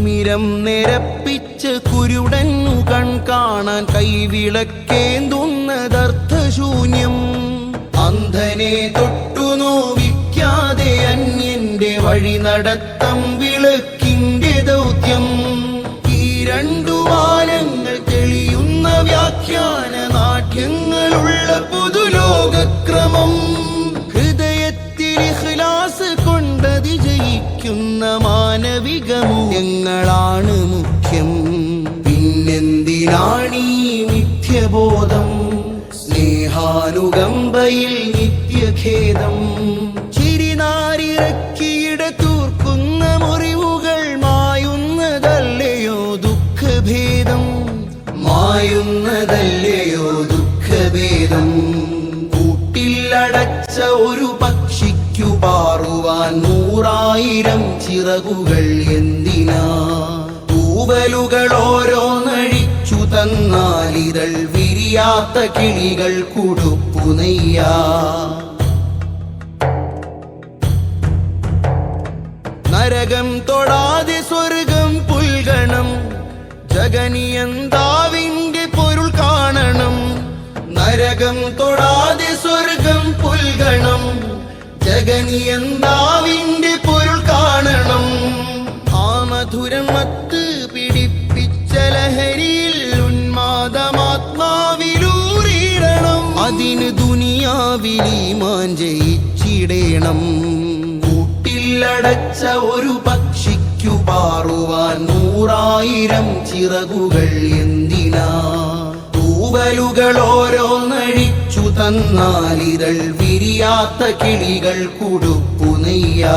തിമിരം നിരപ്പിച്ച് കുരുടന്നു കൺ കാണാൻ കൈവിളക്കേന്തുന്നതർത്ഥശൂന്യം. അന്ധനെ തൊട്ടു നോവിക്കാതെ അന്യന്റെ വഴി നടത്തം വിളക്കിന്റെ ദൗത്യം. ഈ രണ്ടു വാലങ്ങൾ തെളിയുന്ന വ്യാഖ്യാന നാട്യങ്ങളുള്ള പുതുലോകക്രമം ജയിക്കുന്ന മാനവിക മൂല്യങ്ങളാണ് മുഖ്യം. പിന്നെന്തിനാണീ മിഥ്യബോധം? സ്നേഹാനുകമ്പയിൽ നിത്യഖേദം. ചിരിനാരിറക്കിയിട തൂർക്കുന്ന മുറിവുകൾ മായുന്നതല്ലയോ ദുഃഖഭേദം? മായുന്നതല്ലയോ ദുഃഖഭേദം? കൂട്ടിലടച്ച ഒരു പക്ഷിക്കു പാറുവാൻ നൂറായിരം ചിറകുകൾ എന്തിനാ? തൂവലുകൾ ഓരോന്നഴിച്ചു തന്നാലിതൾ വിരിയാത്ത കിളികൾ കുടുപ്പുനെയ്യാ നരകം തൊടാതെ സ്വർഗം പുൽകണം ജഗനിയന്താവിന്റെ പൊരുൾ കാണണം. നരകം തൊടാതെ സ്വർഗം പുൽകണം ജഗനിയന്താവിന്റെ പൊരുൾ കാണണം. ആ മധുരം പിടിപ്പിച്ച ലഹരിയിൽ ഉന്മാദമാത്മാവിലൂറിയിടണം. അതിന് ദുനിയാവിലീമാൻ ജയിച്ചിടേണം. കൂട്ടിലടച്ച ഒരു പക്ഷിക്കു പാറുവാൻ നൂറായിരം ചിറകുകൾ എന്തിനാ? തൂവലുകൾ ഓരോന്നഴിച്ചു തന്നാലിതൾ വിരിയാത്ത കിളികൾ കുടുപ്പു നെയ്യാ.